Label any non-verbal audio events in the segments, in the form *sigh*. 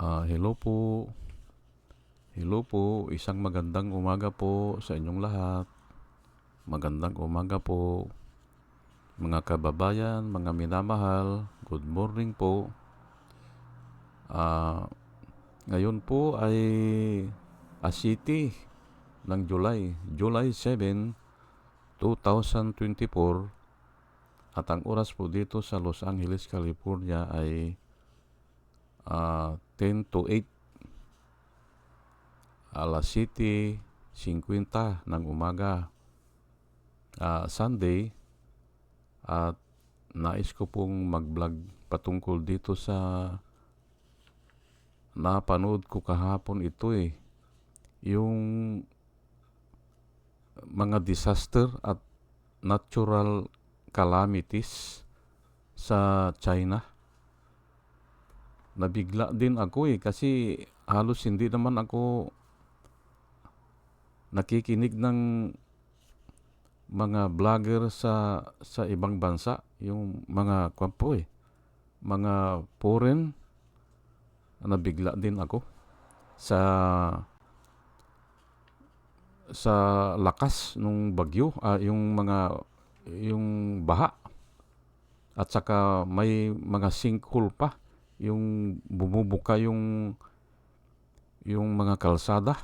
Ah, hello po. Hello po. Isang magandang umaga po sa inyong lahat. Magandang umaga po. Mga kababayan, mga minamahal, good morning po. Ah, ngayon po ay a city ng July, July 7, 2024 at ang oras po dito sa Los Angeles, California ay ah, 10 to 8 alas City 50 ng umaga. Ah, Sunday at nais ko pong mag-vlog patungkol dito sa napanood ko kahapon ito eh. Yung mga disaster at natural calamities sa China nabigla din ako eh kasi halos hindi naman ako nakikinig ng mga vlogger sa sa ibang bansa, yung mga kwampo eh, mga foreign, nabigla din ako sa sa lakas nung bagyo, ah, yung mga yung baha. At saka may mga sinkhole pa yung bumubuka yung yung mga kalsada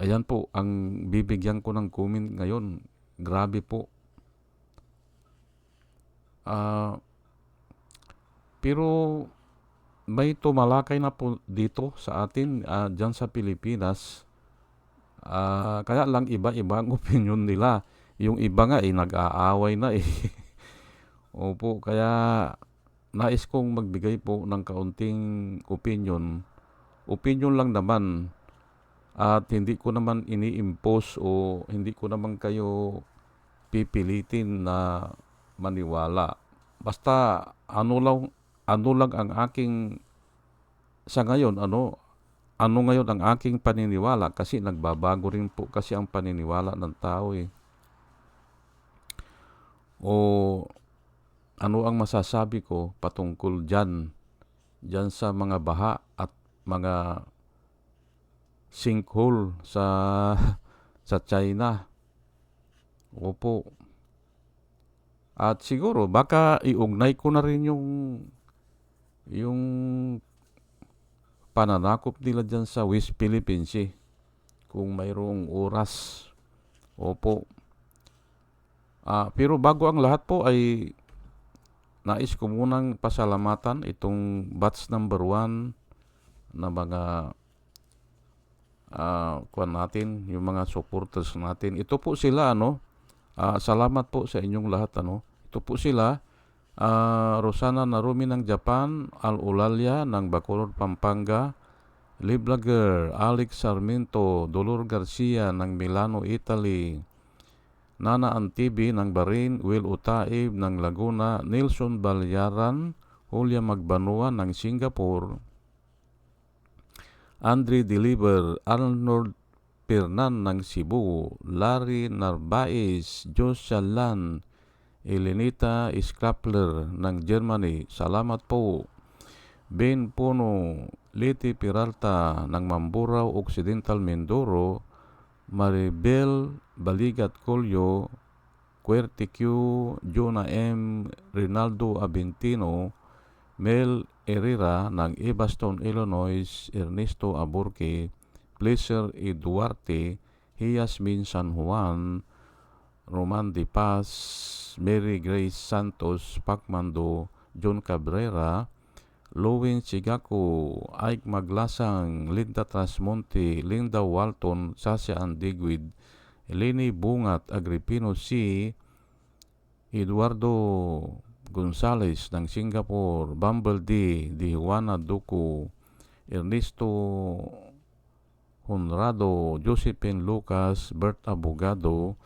Ayan po, ang bibigyan ko ng comment ngayon. Grabe po. Ah, pero may tumalakay na po dito sa atin, ah, dyan sa Pilipinas. Ah, kaya lang iba-iba ang *laughs* opinion nila. Yung iba nga eh, nag-aaway na eh. Opo, kaya nais kong magbigay po ng kaunting opinion. Opinion lang naman at hindi ko naman ini-impose o hindi ko naman kayo pipilitin na maniwala. Basta ano lang ano lang ang aking sa ngayon ano ano ngayon ang aking paniniwala kasi nagbabago rin po kasi ang paniniwala ng tao eh. O ano ang masasabi ko patungkol dyan, dyan sa mga baha at mga sinkhole sa *laughs* sa China. Opo. At siguro baka iugnay ko na rin yung yung pananakop nila dyan sa West Philippines eh. Kung mayroong oras. Opo. Ah, pero bago ang lahat po ay nais ko munang pasalamatan itong batch number 1 na mga uh, kuan natin, yung mga supporters natin. Ito po sila ano. Uh, salamat po sa inyong lahat ano. Ito po sila uh, Rosana Narumi ng Japan, Al Ulalia ng Bacolod, Pampanga, Liblager, Alex Sarmiento, Dolor Garcia ng Milano, Italy, Nana Antibi ng Bahrain, Will Utaib ng Laguna, Nelson Balyaran, Julia Magbanua ng Singapore, Andre Deliver, Arnold Pernan ng Cebu, Larry Narvaez, Joshua Lan, Elenita Skrapler ng Germany. Salamat po. Ben Puno, Liti Peralta ng Mamburao Occidental Mindoro, Maribel Baligat Colyo, Querte Q, Jonah M. Rinaldo Abentino, Mel Herrera ng Ebaston, Illinois, Ernesto Aburque, Pleasure E. Duarte, Hiasmin San Juan, Roman De Paz, Mary Grace Santos, Pacmando, John Cabrera, Lowin Sigako, Ike Maglasang, Linda Trasmonte, Linda Walton, Sasha Andigwid, Eleni Bungat, Agripino C., Eduardo Gonzales ng Singapore, Bumble D, Di Juana Duco, Ernesto Honrado, Josephine Lucas, Bert Abogado,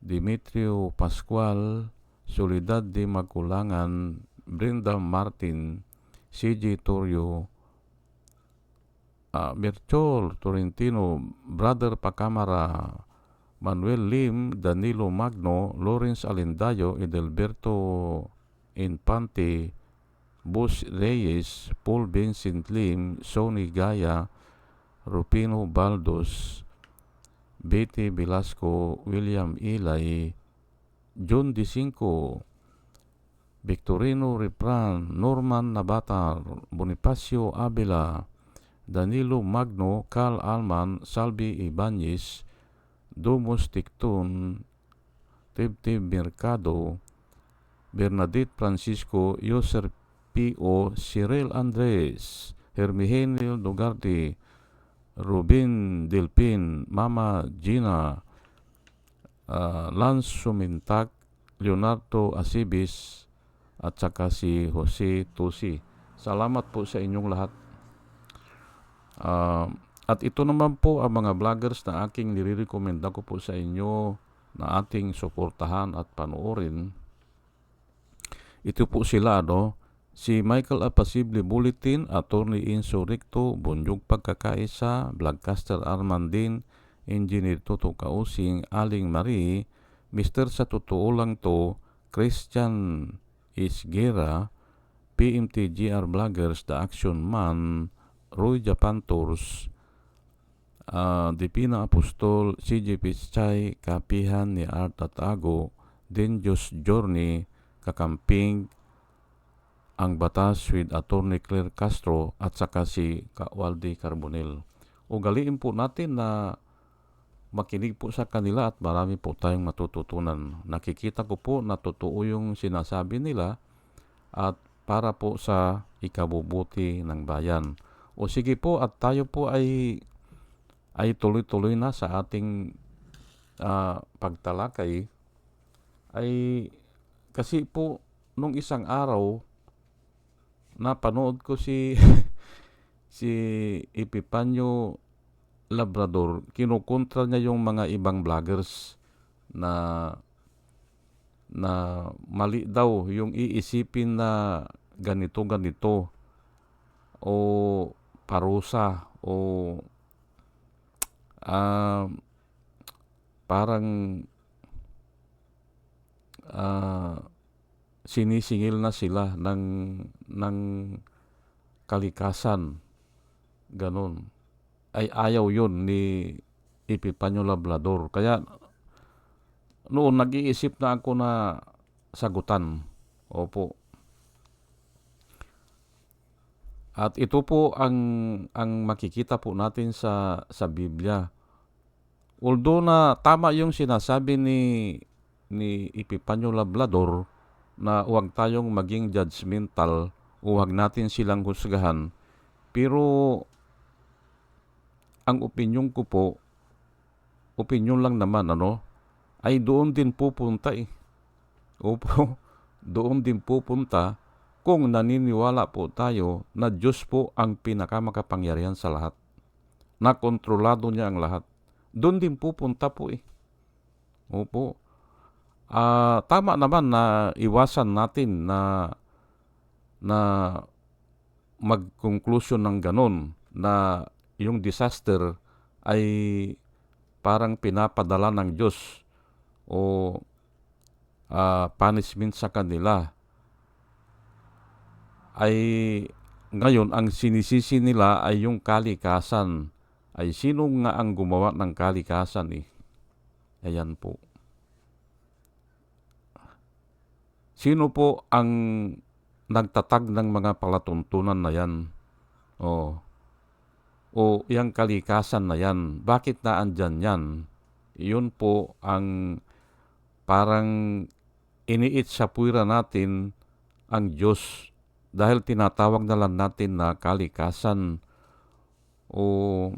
Dimitrio Pascual, Soledad de Maculangan, Brenda Martin, CJ Torrio, uh, Merchol Torrentino, Brother Pacamara, Manuel Lim, Danilo Magno, Lawrence Alendayo, Edelberto Infante, Bus Reyes, Paul Vincent Lim, Sonny Gaya, Rupino Baldos, Betty Velasco, William Ilay, John Dicinco, Victorino Repran, Norman Nabatar, Bonifacio Abela, Danilo Magno, Carl Alman, Salvi Ibanez, Dumus Ticton, Tibtib Mercado, Bernadette Francisco, Yoser P.O., Cyril Andres, Hermihenio Dugarte, Ruben Delpin, Mama Gina, uh, Lance Sumintak, Leonardo Asibis, at saka si Jose Tusi. Salamat po sa inyong lahat. Uh, at ito naman po ang mga vloggers na aking nire-recommenda ko po sa inyo na ating suportahan at panoorin. Ito po sila, no? Si Michael Apasible Bulletin, Attorney Inso Ricto, Bunyog Pagkakaisa, Vlogcaster Armandin, Engineer Toto Kausing, Aling Marie, Mr. Sa Totoo Lang To, Christian Isgera, PMTGR Vloggers, The Action Man, Roy Japan Tours, uh, Dipina Apostol, CJ Pichay, Kapihan ni Art Atago, Denjos Journey, Kakamping, ang batas with Attorney Claire Castro at saka si Kawaldi Carbonel. Ugaliin po natin na makinig po sa kanila at marami po tayong matututunan. Nakikita ko po na totoo yung sinasabi nila at para po sa ikabubuti ng bayan. O sige po at tayo po ay ay tuloy-tuloy na sa ating uh, pagtalakay ay kasi po nung isang araw napanood ko si *laughs* si Epipanyo Labrador, kinukontra niya yung mga ibang vloggers na na mali daw yung iisipin na ganito ganito o parusa o uh, parang uh, sinisingil na sila ng ng kalikasan. Ganon ay ayaw yun ni Epipanyo Labrador. Kaya noon nag-iisip na ako na sagutan. Opo. At ito po ang ang makikita po natin sa sa Biblia although na tama yung sinasabi ni ni Epipanyo Labrador na huwag tayong maging judgmental o huwag natin silang husgahan. Pero ang opinion ko po, opinion lang naman ano, ay doon din pupunta eh. Opo, *laughs* doon din pupunta kung naniniwala po tayo na Diyos po ang pinakamakapangyarihan sa lahat. Na kontrolado niya ang lahat. Doon din pupunta po eh. Opo. Uh, tama naman na iwasan natin na na mag-conclusion ng ganun na yung disaster ay parang pinapadala ng Diyos o uh, punishment sa kanila. Ay ngayon ang sinisisi nila ay yung kalikasan ay sino nga ang gumawa ng kalikasan eh ayan po Sino po ang nagtatag ng mga palatuntunan na yan? O, o yung kalikasan na yan, bakit na andyan yan? Yun po ang parang iniit sa puwira natin ang Diyos dahil tinatawag na lang natin na kalikasan o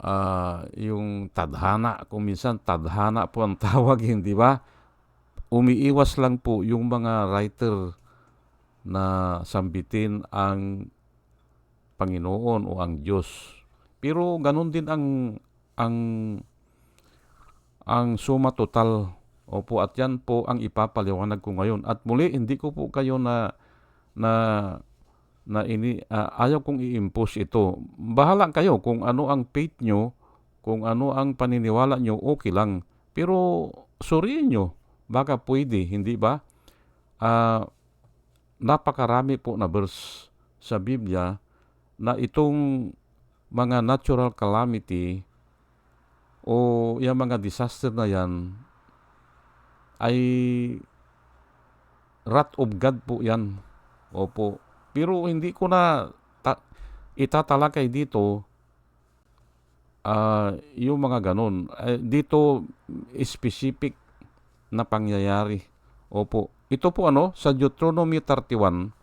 uh, yung tadhana. Kung minsan tadhana po ang *laughs* tawag, hindi ba? umiiwas lang po yung mga writer na sambitin ang Panginoon o ang Diyos. Pero ganun din ang ang ang suma total. Opo, at yan po ang ipapaliwanag ko ngayon. At muli, hindi ko po kayo na na na ini uh, ayaw kong i-impose ito. Bahala kayo kung ano ang faith nyo, kung ano ang paniniwala nyo, okay lang. Pero suriin nyo Baka pwede, hindi ba? Uh, napakarami po na verse sa Biblia na itong mga natural calamity o yung mga disaster na yan ay wrath of God po yan. Opo. Pero hindi ko na ta- itatalakay dito ah, yung mga ganun. Eh, dito specific na pangyayari. Opo. Ito po ano, sa Deuteronomy 31,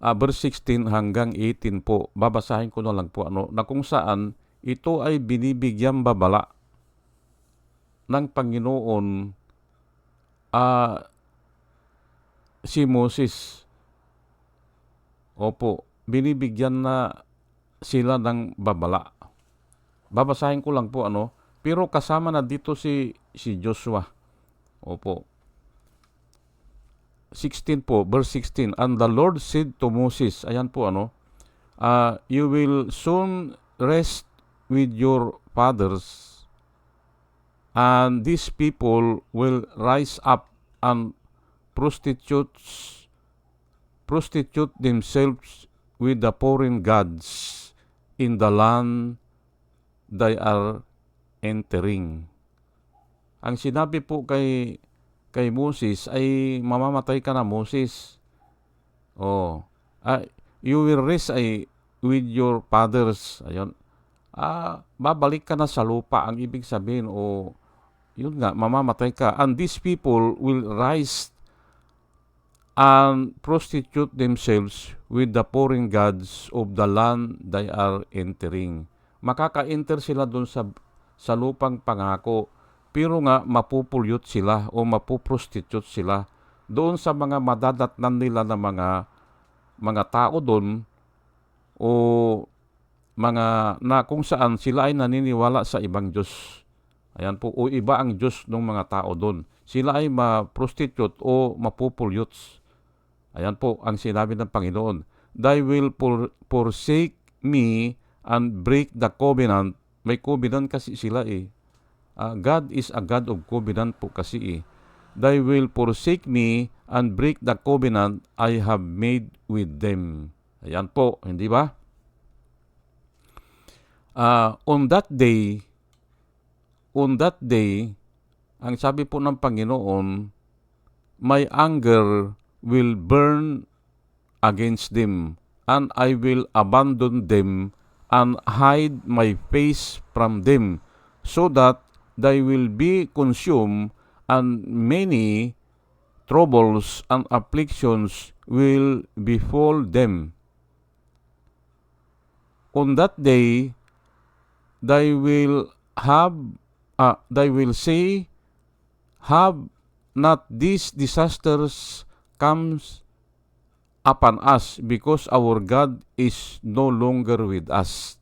ah, verse 16 hanggang 18 po. Babasahin ko na lang po ano, na kung saan ito ay binibigyan babala ng Panginoon ah, si Moses. Opo, binibigyan na sila ng babala. Babasahin ko lang po ano, pero kasama na dito si si Joshua. Opo. 16 po, verse 16. And the Lord said to Moses, ayan po ano, uh, you will soon rest with your fathers, and these people will rise up and prostitutes prostitute themselves with the foreign gods in the land they are entering. Ang sinabi po kay kay Moses ay mamamatay ka na Moses. Oh. Ah, you will rest ay with your fathers. Ayun. Ah, babalik ka na sa lupa ang ibig sabihin o yun nga mamamatay ka and these people will rise and prostitute themselves with the foreign gods of the land they are entering. Makaka-enter sila doon sa sa lupang pangako pero nga mapupulyot sila o mapuprostitute sila doon sa mga madadatnan nila na mga mga tao doon o mga na kung saan sila ay naniniwala sa ibang Diyos. Ayan po, o iba ang Diyos ng mga tao doon. Sila ay ma-prostitute o mapupulyot. Ayan po ang sinabi ng Panginoon. They will for, forsake me and break the covenant. May covenant kasi sila eh. Uh, God is a God of covenant po kasi eh. They will forsake me and break the covenant I have made with them. Ayan po, hindi ba? Uh, on that day, on that day, ang sabi po ng Panginoon, my anger will burn against them, and I will abandon them and hide my face from them, so that they will be consumed, and many troubles and afflictions will befall them. On that day, they will have uh, they will say, Have not these disasters comes upon us because our God is no longer with us.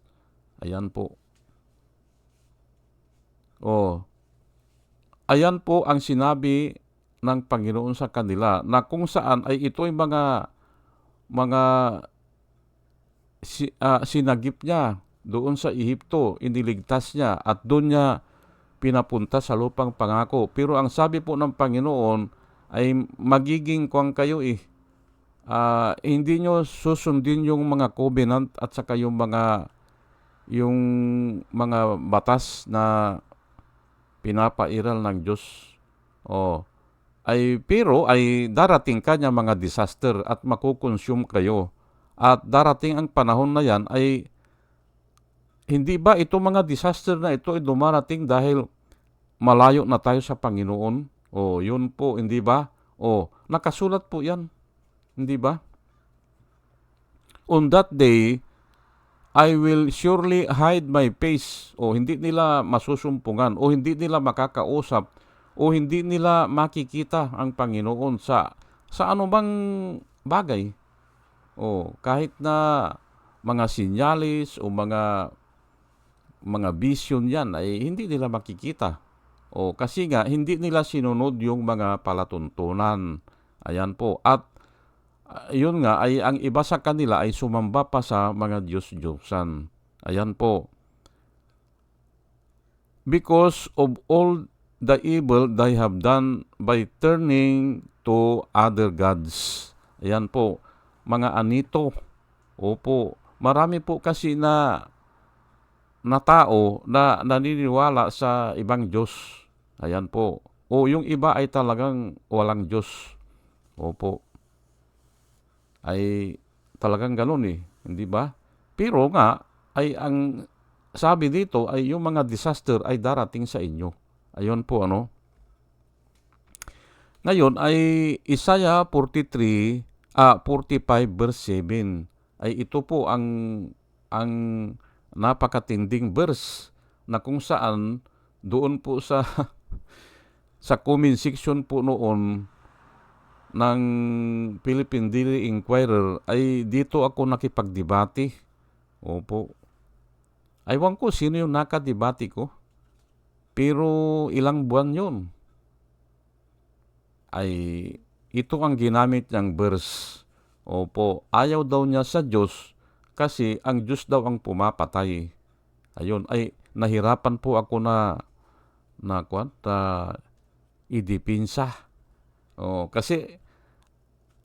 Ayan po. Oh. Ayan po ang sinabi ng Panginoon sa kanila na kung saan ay ito ay mga mga si, uh, sinagip niya doon sa Ehipto, iniligtas niya at doon niya pinapunta sa lupang pangako. Pero ang sabi po ng Panginoon ay magiging kuwang kayo eh. Uh, hindi nyo susundin yung mga covenant at saka yung mga yung mga batas na pinapairal ng Diyos. Oh. Ay pero ay darating kanya mga disaster at makukonsume kayo. At darating ang panahon na yan ay hindi ba ito mga disaster na ito ay dumarating dahil malayo na tayo sa Panginoon? O, yun po, hindi ba? O, nakasulat po yan. Hindi ba? On that day, I will surely hide my face. O, hindi nila masusumpungan. O, hindi nila makakausap. O, hindi nila makikita ang Panginoon sa, sa anumang bagay. O, kahit na mga sinyalis o mga mga vision yan ay hindi nila makikita. O kasi nga hindi nila sinunod yung mga palatuntunan. Ayan po. At uh, yun nga ay ang iba sa kanila ay sumamba pa sa mga Diyos-Diyosan. Ayan po. Because of all the evil they have done by turning to other gods. Ayan po, mga anito. Opo, marami po kasi na na tao na naniniwala sa ibang Diyos. Ayan po. O yung iba ay talagang walang Diyos. Opo. Ay talagang ganun eh. Hindi ba? Pero nga, ay ang sabi dito ay yung mga disaster ay darating sa inyo. Ayun po ano. Ngayon ay Isaiah 43 ah 45 verse 7 ay ito po ang ang napakatinding verse na kung saan doon po sa *laughs* sa comment section po noon ng Philippine Daily Inquirer ay dito ako nakipagdebate. Opo. Aywan ko sino yung nakadebate ko. Pero ilang buwan yun. Ay ito ang ginamit niyang verse. Opo, ayaw daw niya sa Diyos kasi ang Diyos daw ang pumapatay. Ayun, ay nahirapan po ako na na kwanta idipinsa. Oh, kasi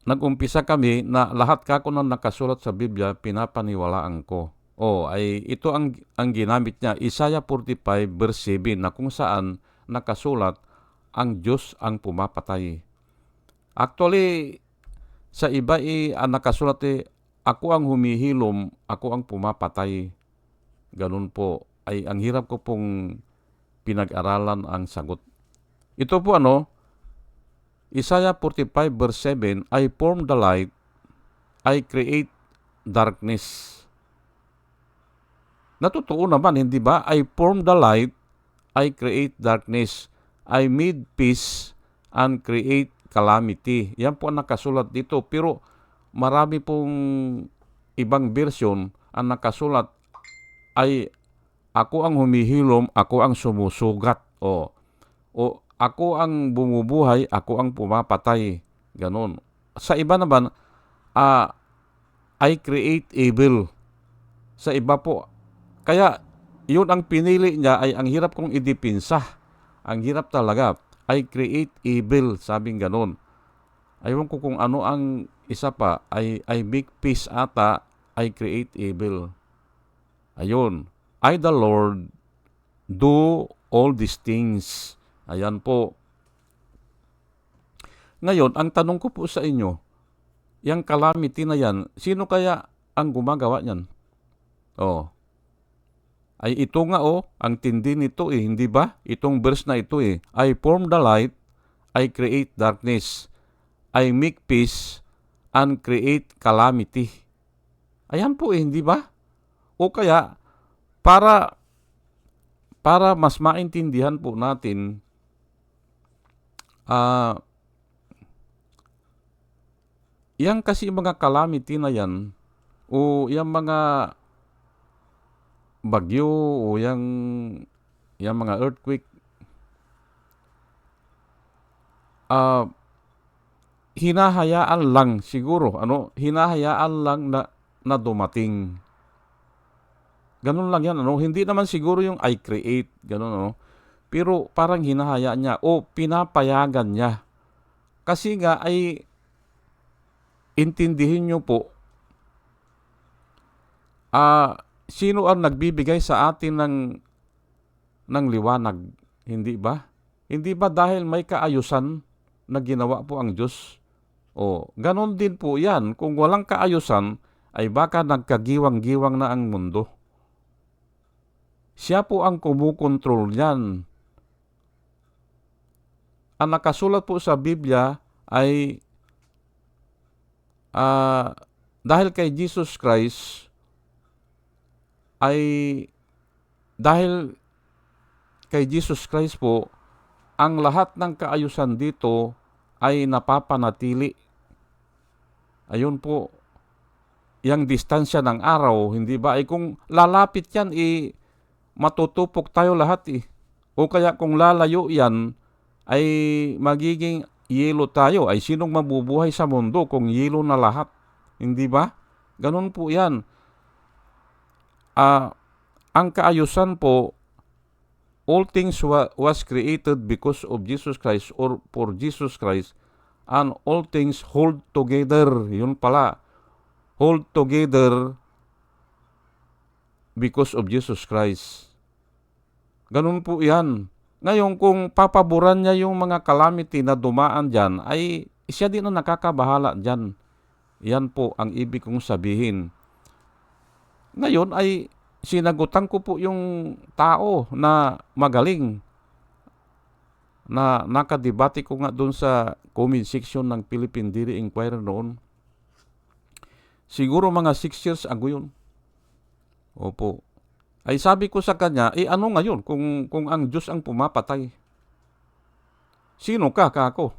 nagumpisa kami na lahat kako na nakasulat sa Biblia pinapaniwalaan ko. Oh, ay ito ang ang ginamit niya Isaiah 45 verse 7 na kung saan nakasulat ang Diyos ang pumapatay. Actually, sa iba eh, nakasulat eh, ako ang humihilom, ako ang pumapatay. Ganun po. Ay, ang hirap ko pong pinag-aralan ang sagot. Ito po ano, Isaiah 45 verse 7, I form the light, I create darkness. Natutuo naman, hindi ba? I form the light, I create darkness. I made peace and create calamity. Yan po ang nakasulat dito. Pero marami pong ibang version ang nakasulat ay ako ang humihilom, ako ang sumusugat. O, o ako ang bumubuhay, ako ang pumapatay. Ganon. Sa iba naman, uh, I create evil. Sa iba po, kaya yun ang pinili niya ay ang hirap kong idipinsa. Ang hirap talaga. I create evil, sabing ganon. Aywan ko kung ano ang isa pa, I, I make peace ata, I create evil. Ayun. I the Lord do all these things. Ayan po. Ngayon, ang tanong ko po sa inyo, yung calamity na yan, sino kaya ang gumagawa niyan? Oh. Ay ito nga oh, ang tindi nito eh, hindi ba? Itong verse na ito eh. I form the light, I create darkness. I make peace and create calamity. Ayan po eh, hindi ba? O kaya, para para mas maintindihan po natin ah uh, yang kasi mga calamity na yan o yung mga bagyo o yung, yung mga earthquake, uh, hinahayaan lang siguro, ano, hinahayaan lang na, na dumating. Ganun lang yan, ano, hindi naman siguro yung I create, ganun, ano, pero parang hinahayaan niya o pinapayagan niya. Kasi nga ay intindihin nyo po, ah, uh, sino ang nagbibigay sa atin ng ng liwanag, hindi ba? Hindi ba dahil may kaayusan na ginawa po ang Diyos? O, ganon din po yan. Kung walang kaayusan, ay baka nagkagiwang-giwang na ang mundo. Siya po ang kumukontrol niyan. Ang nakasulat po sa Biblia ay uh, dahil kay Jesus Christ, ay dahil kay Jesus Christ po, ang lahat ng kaayusan dito ay napapanatili. Ayun po, yung distansya ng araw, hindi ba? Ay kung lalapit yan, eh, matutupok tayo lahat eh. O kaya kung lalayo yan, ay magiging yelo tayo. Ay sinong mabubuhay sa mundo kung yelo na lahat? Hindi ba? Ganun po yan uh, ang kaayusan po, all things wa- was created because of Jesus Christ or for Jesus Christ. And all things hold together. Yun pala. Hold together because of Jesus Christ. Ganun po yan. Ngayon, kung papaboran niya yung mga calamity na dumaan dyan, ay siya din ang nakakabahala dyan. Yan po ang ibig kong sabihin. Ngayon ay sinagutan ko po yung tao na magaling na nakadebate ko nga doon sa comment section ng Philippine Daily Inquirer noon. Siguro mga 6 years ago yun. Opo. Ay sabi ko sa kanya, eh ano ngayon kung, kung ang Diyos ang pumapatay? Sino ka, kako?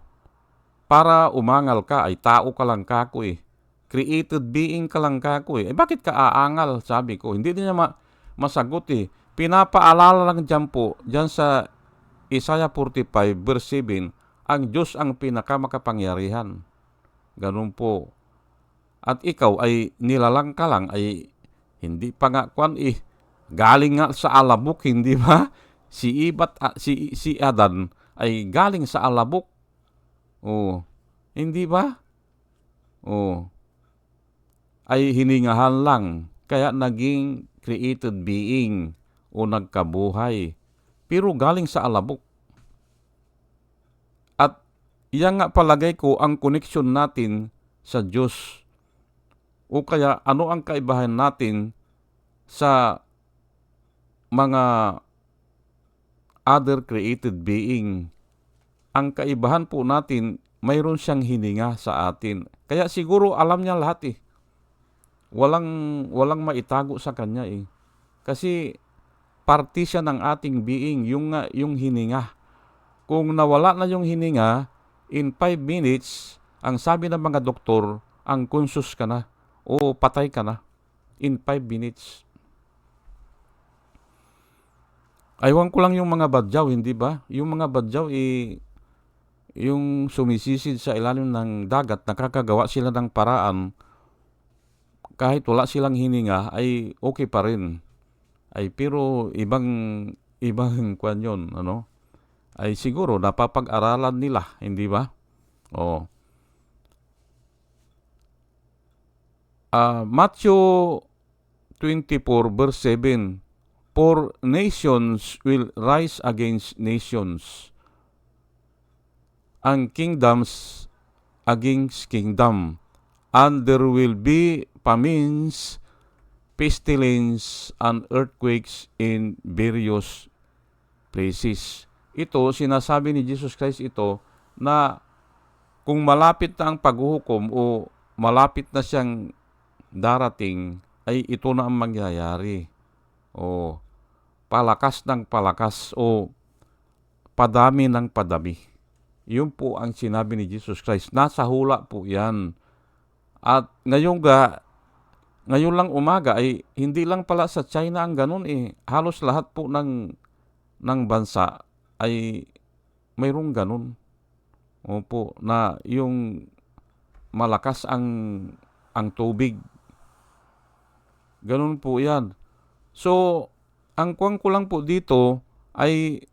Para umangal ka, ay tao ka lang kako eh. Created being ka lang kako eh. eh bakit ka aangal, sabi ko. Hindi niya ma- masagot eh. Pinapaalala lang dyan po, dyan sa Isaiah 45 verse 7, ang Diyos ang pinakamakapangyarihan. Ganun po. At ikaw ay nilalang ka lang, ay hindi pa nga kwan eh. Galing nga sa alabok, hindi ba? *laughs* Si Ibat, ah, si, si Adan ay galing sa alabok. Oh, hindi ba? Oh, ay hiningahan lang. Kaya naging created being o nagkabuhay. Pero galing sa alabok. At iyan nga palagay ko ang connection natin sa Diyos. O kaya ano ang kaibahan natin sa mga other created being. Ang kaibahan po natin, mayroon siyang hininga sa atin. Kaya siguro alam niya lahat eh. Walang, walang maitago sa kanya eh. Kasi parte siya ng ating being, yung, yung hininga. Kung nawala na yung hininga, in 5 minutes, ang sabi ng mga doktor, ang conscious ka na o patay ka na in 5 minutes. Aywan ko lang yung mga badyaw, hindi ba? Yung mga badyaw, eh, yung sumisisid sa ilalim ng dagat, nakakagawa sila ng paraan, kahit wala silang hininga, ay okay pa rin. Ay, pero ibang, ibang *laughs* kwan yun, ano? Ay siguro napapag-aralan nila, hindi ba? Oh. Uh, Matthew 24 verse 7 For nations will rise against nations, and kingdoms against kingdom, and there will be famines, pestilence, and earthquakes in various places. Ito, sinasabi ni Jesus Christ ito na kung malapit na ang paghuhukom o malapit na siyang darating, ay ito na ang mangyayari. O, palakas ng palakas o padami ng padami. Yun po ang sinabi ni Jesus Christ. Nasa hula po yan. At ngayon ga, ngayon lang umaga ay hindi lang pala sa China ang ganun eh. Halos lahat po ng, ng bansa ay mayroong ganun. Opo, na yung malakas ang ang tubig. Ganun po yan. So, ang kuwang ko lang po dito ay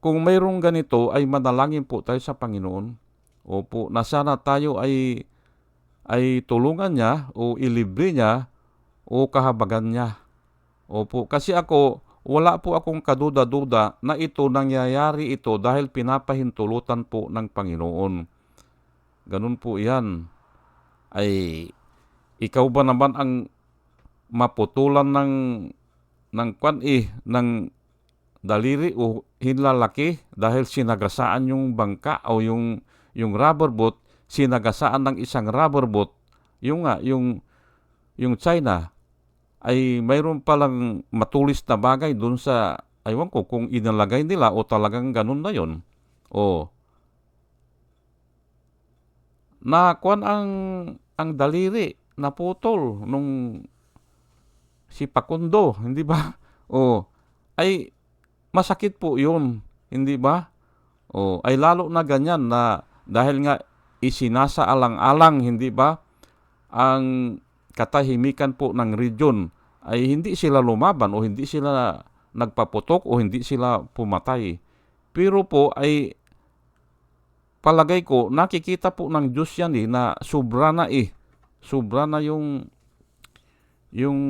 kung mayroong ganito ay manalangin po tayo sa Panginoon. Opo, na sana tayo ay ay tulungan niya o ilibre niya o kahabagan niya. Opo, kasi ako wala po akong kaduda-duda na ito nangyayari ito dahil pinapahintulutan po ng Panginoon. Ganun po yan. Ay, ikaw ba naman ang maputulan ng ng kwan eh, ng daliri o hinlalaki dahil sinagasaan yung bangka o yung yung rubber boat, sinagasaan ng isang rubber boat, yung nga, yung yung China ay mayroon palang matulis na bagay doon sa aywan ko kung inalagay nila o talagang ganun na yon. O na kwan ang ang daliri naputol nung si Pakundo, hindi ba? O, ay masakit po yun, hindi ba? O, ay lalo na ganyan na dahil nga isinasa alang-alang, hindi ba? Ang katahimikan po ng region ay hindi sila lumaban o hindi sila nagpaputok o hindi sila pumatay. Pero po ay palagay ko, nakikita po ng Diyos yan eh, na sobra na eh. Sobra na yung, yung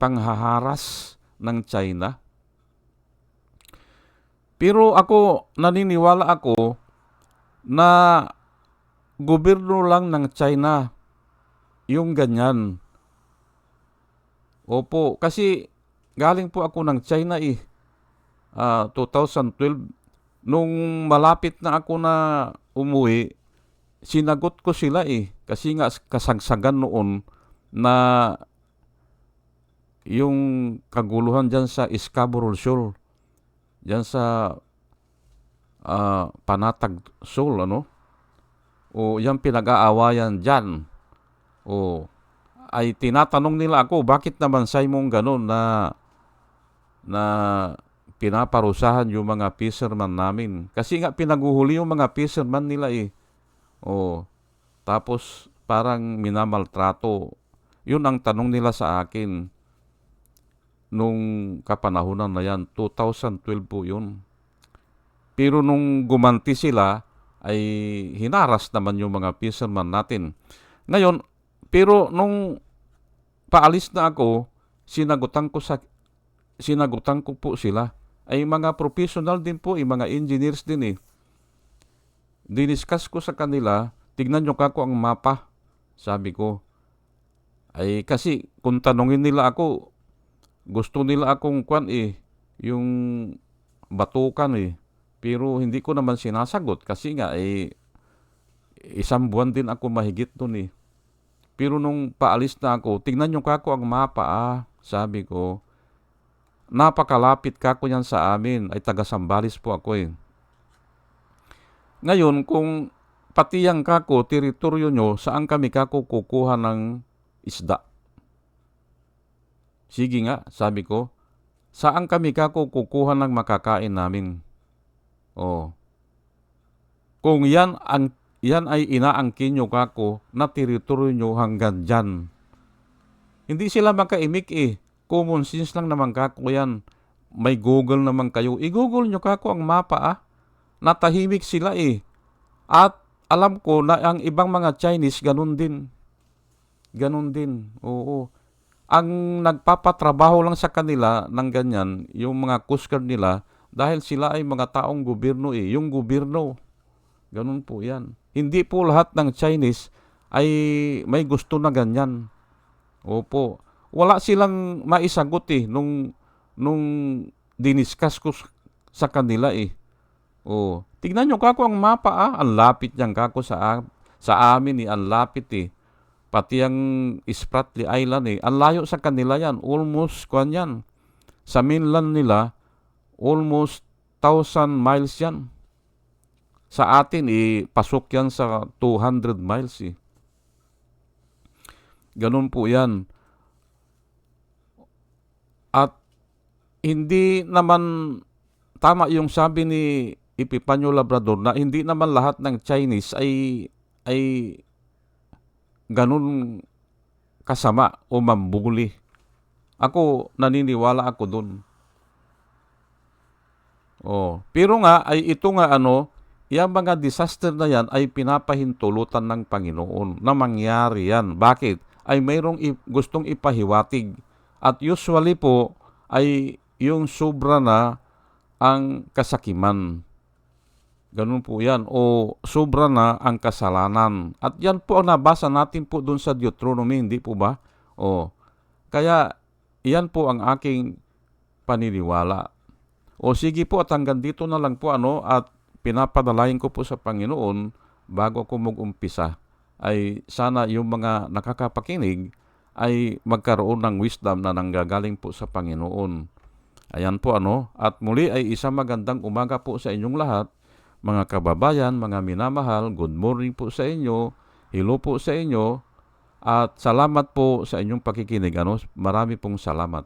panghaharas ng China. Pero ako, naniniwala ako na gobyerno lang ng China yung ganyan. Opo, kasi galing po ako ng China eh. Ah, 2012 nung malapit na ako na umuwi, sinagot ko sila eh. Kasi nga kasagsagan noon na yung kaguluhan dyan sa Scarborough Shoal. Dyan sa ah, Panatag Shoal, ano? O yan pinag-aawayan dyan. O ay tinatanong nila ako, bakit naman say mong ganun na na pinaparusahan yung mga fisherman namin. Kasi nga pinaguhuli yung mga fisherman nila eh. O, tapos parang minamaltrato. Yun ang tanong nila sa akin nung kapanahunan na yan. 2012 po yun. Pero nung gumanti sila, ay hinaras naman yung mga fisherman natin. Ngayon, pero nung paalis na ako, sinagutan ko sa sinagutan ko po sila ay mga professional din po, ay mga engineers din eh. Diniscuss ko sa kanila, tignan nyo kako ang mapa, sabi ko. Ay kasi kung tanongin nila ako, gusto nila akong kwan eh, yung batukan eh. Pero hindi ko naman sinasagot kasi nga eh, isang buwan din ako mahigit doon eh. Pero nung paalis na ako, tignan nyo kako ang mapa ah, sabi ko napakalapit ka ko yan sa amin, ay taga Sambales po ako eh. Ngayon, kung patiyang kako, teritoryo nyo, saan kami kako kukuha ng isda? Sige nga, sabi ko, saan kami kako kukuha ng makakain namin? Oh. Kung yan ang yan ay inaangkin nyo kako na teritoryo nyo hanggang dyan. Hindi sila makaimik eh common sense lang naman kako yan. May Google naman kayo. I-Google nyo kako ang mapa ah. Natahimik sila eh. At alam ko na ang ibang mga Chinese ganun din. Ganun din. Oo. Ang nagpapatrabaho lang sa kanila ng ganyan, yung mga Coast Guard nila, dahil sila ay mga taong gobyerno eh. Yung gobyerno. Ganun po yan. Hindi po lahat ng Chinese ay may gusto na ganyan. Opo wala silang maisagot eh nung nung diniskas ko sa kanila eh. Oh, tignan niyo kako ang mapa ah, ang lapit niyan kako sa sa amin eh, ang lapit eh. Pati ang Spratly Island eh, ang layo sa kanila yan, almost kuan yan. Sa mainland nila, almost 1,000 miles yan. Sa atin eh, pasok yan sa 200 miles eh. Ganun po yan. At hindi naman tama yung sabi ni Epipanyo Labrador na hindi naman lahat ng Chinese ay ay ganun kasama o mambuli. Ako naniniwala ako doon. Oh, pero nga ay ito nga ano, yung mga disaster na yan ay pinapahintulutan ng Panginoon na mangyari yan. Bakit? Ay mayroong gustong ipahiwatig at usually po ay yung sobra na ang kasakiman. Ganun po yan. O sobra na ang kasalanan. At yan po ang nabasa natin po doon sa Deuteronomy, hindi po ba? O, kaya yan po ang aking paniniwala. O sige po at hanggang dito na lang po ano at pinapadalayan ko po sa Panginoon bago ako mag-umpisa ay sana yung mga nakakapakinig ay magkaroon ng wisdom na nanggagaling po sa Panginoon. Ayan po ano, at muli ay isang magandang umaga po sa inyong lahat, mga kababayan, mga minamahal, good morning po sa inyo, hello po sa inyo, at salamat po sa inyong pakikinig. Ano? Marami pong salamat.